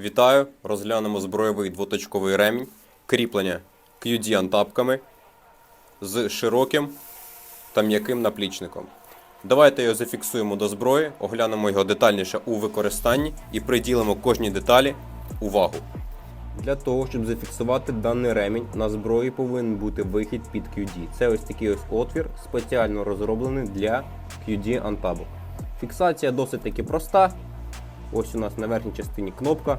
Вітаю! Розглянемо збройовий двоточковий ремінь, кріплення QD антапками з широким та м'яким наплічником. Давайте його зафіксуємо до зброї, оглянемо його детальніше у використанні і приділимо кожній деталі увагу. Для того, щоб зафіксувати даний ремінь, на зброї повинен бути вихід під QD. Це ось такий ось отвір, спеціально розроблений для QD антабок. Фіксація досить таки проста. Ось у нас на верхній частині кнопка.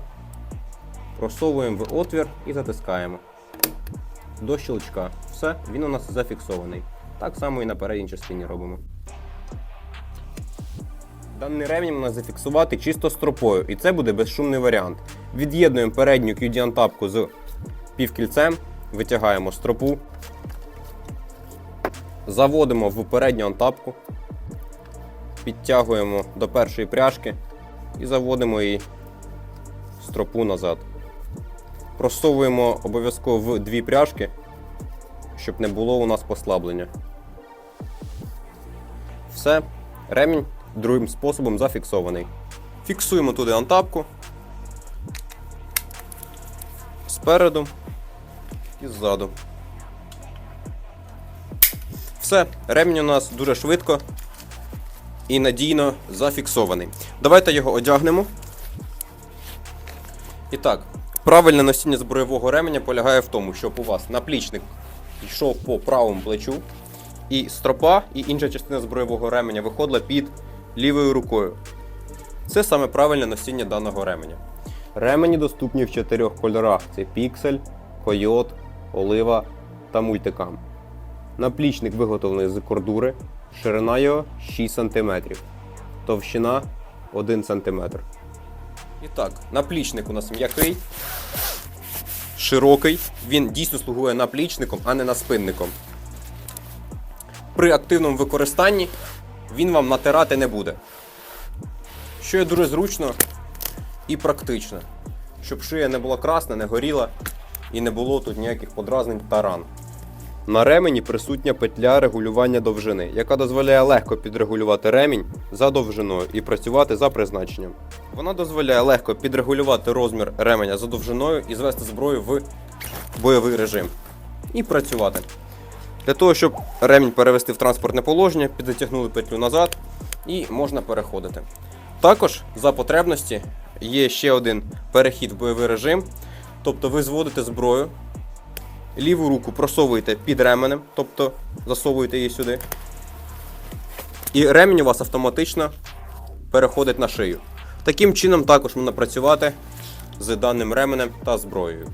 Просовуємо в отвір і затискаємо. До щелчка. Все, він у нас зафіксований. Так само і на передній частині робимо. Даний ремінь можна зафіксувати чисто стропою, і це буде безшумний варіант. Від'єднуємо передню QD-антапку з півкільцем, витягаємо стропу, заводимо в передню антапку, підтягуємо до першої пряжки і заводимо її стропу назад. Просовуємо обов'язково в дві пряжки, щоб не було у нас послаблення. Все, ремінь другим способом зафіксований. Фіксуємо туди антапку спереду і ззаду. Все, ремінь у нас дуже швидко і надійно зафіксований. Давайте його одягнемо. І так, правильне носіння збройового ременя полягає в тому, щоб у вас наплічник йшов по правому плечу, і стропа, і інша частина збройового ременя виходила під лівою рукою. Це саме правильне носіння даного ременя. Ремені доступні в чотирьох кольорах: це піксель, койот, олива та мультикам. Наплічник виготовлений з кордури, ширина його 6 см, товщина 1 см. І так, наплічник у нас м'який, широкий. Він дійсно слугує наплічником, а не наспинником. При активному використанні він вам натирати не буде. Що є дуже зручно і практично, щоб шия не була красна, не горіла і не було тут ніяких подразнень та ран. На ремені присутня петля регулювання довжини, яка дозволяє легко підрегулювати ремінь за довжиною і працювати за призначенням. Вона дозволяє легко підрегулювати розмір ременя за довжиною і звести зброю в бойовий режим. І працювати. Для того, щоб ремінь перевести в транспортне положення, підзатягнули петлю назад і можна переходити. Також за потребності є ще один перехід в бойовий режим. Тобто ви зводите зброю, ліву руку просовуєте під ременем, тобто засовуєте її сюди. І ремінь у вас автоматично переходить на шию. Таким чином також можна працювати з даним ременем та зброєю.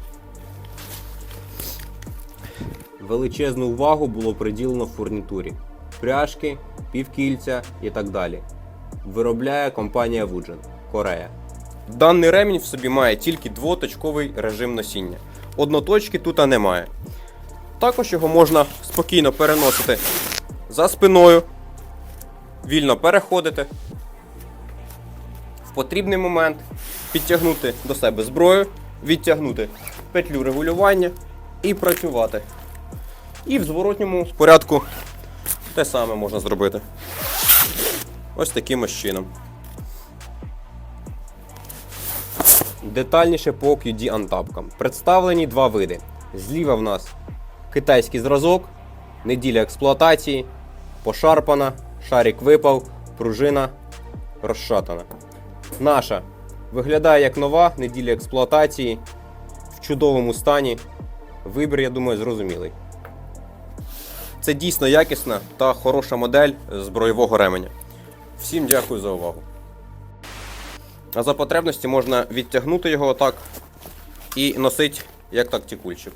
Величезну увагу було приділено фурнітурі. Пряжки, півкільця і так далі. Виробляє компанія Woojin, Корея. Даний ремінь в собі має тільки двоточковий режим носіння. Одноточки тут немає. Також його можна спокійно переносити за спиною, вільно переходити. В потрібний момент підтягнути до себе зброю, відтягнути петлю регулювання і працювати. І в зворотньому порядку те саме можна зробити. Ось таким чином. Детальніше по QD антапкам. Представлені два види. Зліва в нас китайський зразок, неділя експлуатації, пошарпана, шарик випав, пружина розшатана. Наша виглядає як нова, неділя експлуатації, в чудовому стані. Вибір, я думаю, зрозумілий. Це дійсно якісна та хороша модель збройового ременя. Всім дякую за увагу. А за потребності можна відтягнути його отак і носити як тактикульчик.